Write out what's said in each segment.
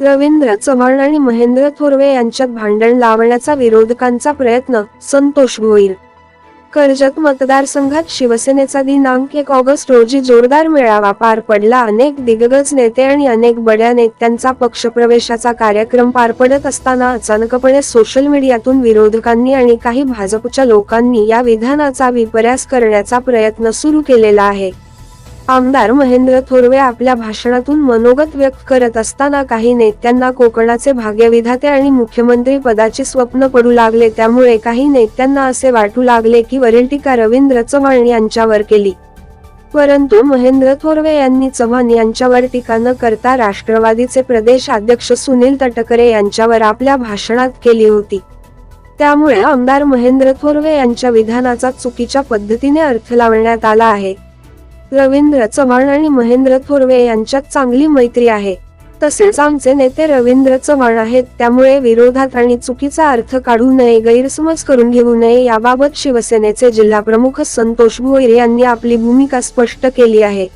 रवींद्र चव्हाण आणि महेंद्र थोरवे यांच्यात भांडण लावण्याचा विरोधकांचा प्रयत्न संतोष होईल कर्जत मतदारसंघात शिवसेनेचा दिनांक एक ऑगस्ट रोजी जोरदार मेळावा पार पडला. अनेक दिग्गज नेते आणि अनेक बड्या नेत्यांचा पक्षप्रवेशाचा कार्यक्रम पार पडत असताना अचानकपणे सोशल मीडियातून विरोधकांनी आणि काही भाजपच्या लोकांनी या विधानाचा विपर्यास करण्याचा प्रयत्न सुरू केलेला आहे. आमदार महेंद्र थोरवे आपल्या भाषणातून मनोगत व्यक्त करत असताना काही नेत्यांना कोकणाचे भाग्यविधाते आणि मुख्यमंत्री पदाचे स्वप्न पडू लागले. त्यामुळे काही नेत्यांना असे वाटू लागले की वरील टीका रवींद्र चव्हाण यांच्यावर केली. परंतु महेंद्र थोरवे यांनी चव्हाण यांच्यावर टीका न करता राष्ट्रवादीचे प्रदेश अध्यक्ष सुनील तटकरे यांच्यावर आपल्या भाषणात केली होती. त्यामुळे आमदार महेंद्र थोरवे यांच्या विधानाचा चुकीच्या पद्धतीने अर्थ लावण्यात आला आहे. रवींद्र चव्हाण आणि महेंद्र थोरवे यांच्यात चांगली मैत्री आहे. तसेच आमचे नेते रवींद्र चव्हाण आहेत त्यामुळे विरोधात आणि चुकीचा अर्थ काढू नये गैरसमज करून घेऊ नये याबाबत शिवसेनेचे जिल्हाप्रमुख संतोष भोईर यांनी आपली भूमिका स्पष्ट केली आहे.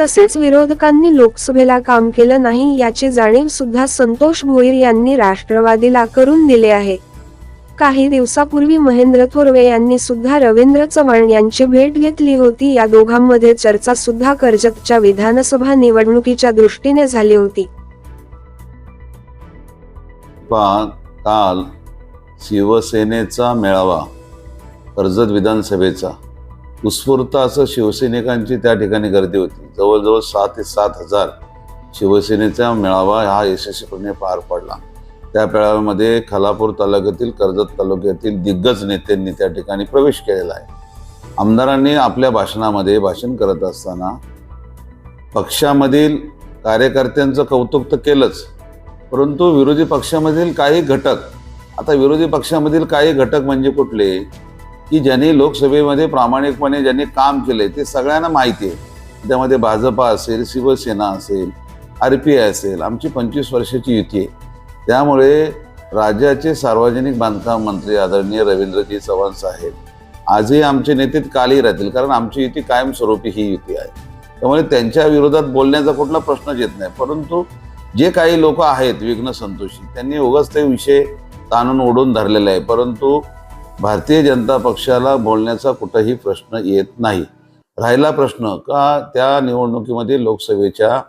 तसेच विरोधकांनी लोकसभेला काम केलं नाही याची जाणीव सुद्धा संतोष भोईर यांनी राष्ट्रवादीला करून दिले आहे. काही दिवसापूर्वी महेंद्र थोरवे यांनी सुद्धा रवींद्र चव्हाण यांची भेट घेतली होती. या दोघांमध्ये चर्चा सुद्धा कर्जतच्या विधानसभा निवडणुकीच्या दृष्टीने झाली होती. काल शिवसेनेचा मेळावा कर्जत विधानसभेचा. उत्स्फूर्त असं शिवसैनिकांची त्या ठिकाणी गर्दी होती. जवळजवळ सहा ते सात हजार शिवसेनेचा मेळावा हा यशस्वीपणे पार पडला. त्या मेळाव्यामध्ये खालापूर तालुक्यातील कर्जत तालुक्यातील दिग्गज नेत्यांनी त्या ठिकाणी प्रवेश केलेला आहे. आमदारांनी आपल्या भाषणामध्ये भाषण करत असताना पक्षामधील कार्यकर्त्यांचं कौतुक तर केलंच परंतु विरोधी पक्षामधील काही घटक आता विरोधी पक्षामधील काही घटक म्हणजे कुठले की ज्यांनी लोकसभेमध्ये प्रामाणिकपणे ज्यांनी काम केले ते सगळ्यांना माहिती आहे. त्यामध्ये भाजपा असेल शिवसेना असेल आर पी आय असेल आमची पंचवीस वर्षाची युती आहे. त्यामुळे राज्याचे सार्वजनिक बांधकाम मंत्री आदरणीय रवींद्रजी चव्हाण साहेब आजही आमचे नेते कालही राहतील कारण आमची युती कायमस्वरूपी ही युती आहे. त्यामुळे त्यांच्या विरोधात बोलण्याचा कुठला प्रश्नच येत नाही. परंतु जे काही लोक आहेत विघ्न संतोषी त्यांनी उगाच ते विषय ताणून ओढून धरलेला आहे. परंतु भारतीय जनता पक्षाला बोलण्याचा कुठंही प्रश्न येत नाही. राहिला प्रश्न का त्या निवडणुकीमध्ये लोकसभेच्या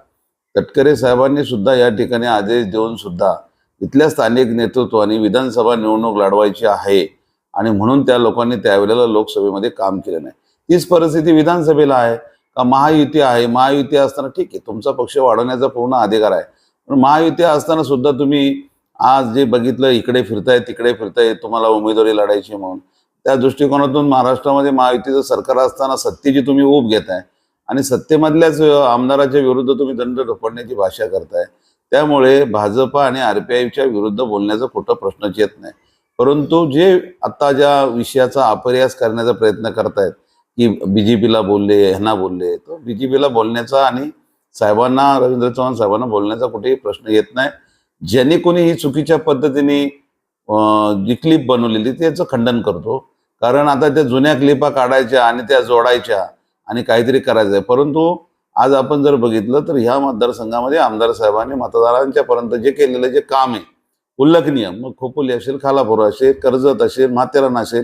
तटकरे साहेबांनी सुद्धा या ठिकाणी आदेश देऊन सुद्धा इथल्या स्थानिक नेतृत्वाने विधानसभा निवडणूक लढवायची आहे. आणि म्हणून त्या लोकांनी त्यावेळेला लोकसभेमध्ये काम केलं नाही. तीच परिस्थिती विधानसभेला आहे. का महायुती आहे? महायुती असताना ठीक आहे तुमचा पक्ष वाढवण्याचा पूर्ण अधिकार आहे. पण महायुती असताना सुद्धा तुम्ही आज जे बघितलं इकडे फिरताय तिकडे फिरताय तुम्हाला उमेदवारी लढायची म्हणून. त्या दृष्टिकोनातून महाराष्ट्रामध्ये महायुतीचं सरकार असताना सत्तेची तुम्ही ऊब घेताय. आणि सत्तेमधल्याच आमदाराच्या विरुद्ध तुम्ही दंड ढोपडण्याची भाषा करताय. त्यामुळे भाजप आणि आर पी आयच्या विरुद्ध बोलण्याचा कुठं प्रश्नच येत नाही. परंतु जे आता ज्या विषयाचा अपर्यास करण्याचा प्रयत्न करतायत की बी जे पीला बोलले ह्यांना बोलले तर बी जे पीला बोलण्याचा आणि साहेबांना रवींद्र चव्हाण साहेबांना बोलण्याचा कुठेही प्रश्न येत नाही. ज्यांनी कोणी ही चुकीच्या पद्धतीने जी क्लिप बनवलेली त्याचं खंडन करतो. कारण आता त्या जुन्या क्लिपा काढायच्या आणि त्या जोडायच्या आणि काहीतरी करायचं आहे परंतु आज आपण जर बघितलं तर ह्या मतदारसंघामध्ये आमदार साहेबांनी मतदारांच्या पर्यंत जे केलेलं जे काम आहे उल्लेखनीय. मग खोपोली असेल खालापूर असेल कर्जत असेल माथेरान असेल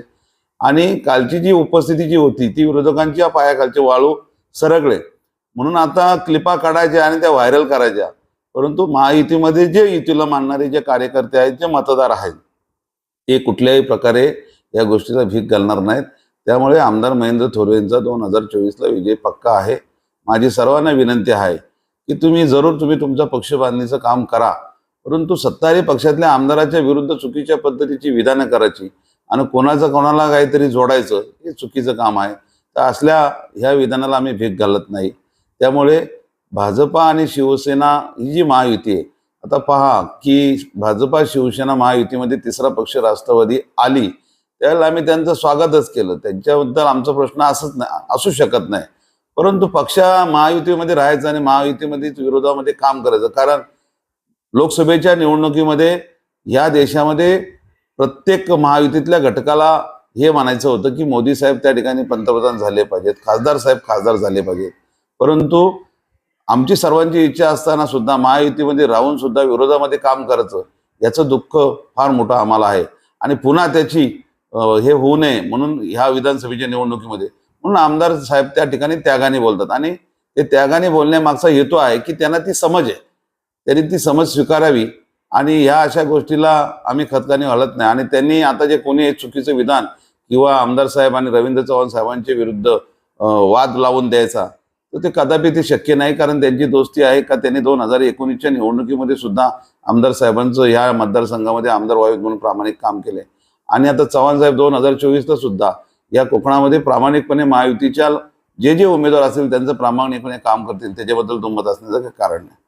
आणि कालची जी उपस्थिती जी होती ती विरोधकांच्या पायाखालचे वाळू सरकले. म्हणून आता क्लिपा काढायच्या आणि त्या व्हायरल करायच्या. परंतु महायुतीमध्ये जे युतीला मानणारे जे कार्यकर्ते आहेत जे मतदार आहेत ते कुठल्याही प्रकारे या गोष्टीला भीक घालणार नाहीत. त्यामुळे आमदार महेंद्र थोरवे यांचा दोन हजार चोवीसला विजय पक्का आहे. माझी सर्वांना विनंती आहे की तुम्ही जरूर तुम्ही तुमचं पक्ष बांधणीचं काम करा. परंतु सत्ताधारी पक्षातल्या आमदाराच्या विरुद्ध चुकीच्या पद्धतीची विधानं करायची आणि कोणाचं कोणाला काहीतरी जोडायचं हे चुकीचं काम आहे. तर असल्या ह्या विधानाला आम्ही भेट घालत नाही. त्यामुळे भाजपा आणि शिवसेना ही जी महायुती आहे आता पहा की भाजपा शिवसेना महायुतीमध्ये तिसरा पक्ष राष्ट्रवादी आली त्यावेळेला आम्ही त्यांचं स्वागतच केलं. त्यांच्याबद्दल आमचा प्रश्न असंच नाही असू शकत नाही. परंतु पक्षा महायुतीमध्ये राहायचं आणि महायुतीमध्येच विरोधामध्ये काम करायचं. कारण लोकसभेच्या निवडणुकीमध्ये या देशामध्ये प्रत्येक महायुतीतल्या घटकाला हे म्हणायचं होतं की मोदी साहेब त्या ठिकाणी पंतप्रधान झाले पाहिजेत खासदार साहेब खासदार झाले पाहिजेत. परंतु आमची सर्वांची इच्छा असताना सुद्धा महायुतीमध्ये राहून सुद्धा विरोधामध्ये काम करायचं याचं दुःख फार मोठं आम्हाला आहे. आणि पुन्हा त्याची हे होऊ नये म्हणून ह्या विधानसभेच्या निवडणुकीमध्ये म्हणून आमदार साहेब त्या ठिकाणी त्यागाने बोलतात. आणि ते त्यागाने बोलण्यामागचा हेतू आहे की त्यांना ती समज आहे. त्यांनी ती समज स्वीकारावी आणि ह्या अशा गोष्टीला आम्ही खतकाने हलत नाही. आणि त्यांनी आता जे कोणी एक चुकीचं विधान किंवा आमदार साहेब आणि रवींद्र चव्हाण साहेबांच्या विरुद्ध वाद लावून द्यायचा तर ते कदापि ते शक्य नाही. कारण त्यांची दोस्ती आहे का? त्यांनी दोन हजार एकोणीसच्या निवडणुकीमध्ये सुद्धा आमदार साहेबांचं ह्या मतदारसंघामध्ये आमदार व्हावेत म्हणून प्रामाणिक काम केले आणि आता चव्हाण साहेब दोन हजार चोवीसला सुद्धा या कोकणामध्ये प्रामाणिकपणे महायुतीच्या जे जे उमेदवार असतील त्यांचं प्रामाणिकपणे काम करतील त्याच्याबद्दल दुमत असण्याचं काही कारण नाही.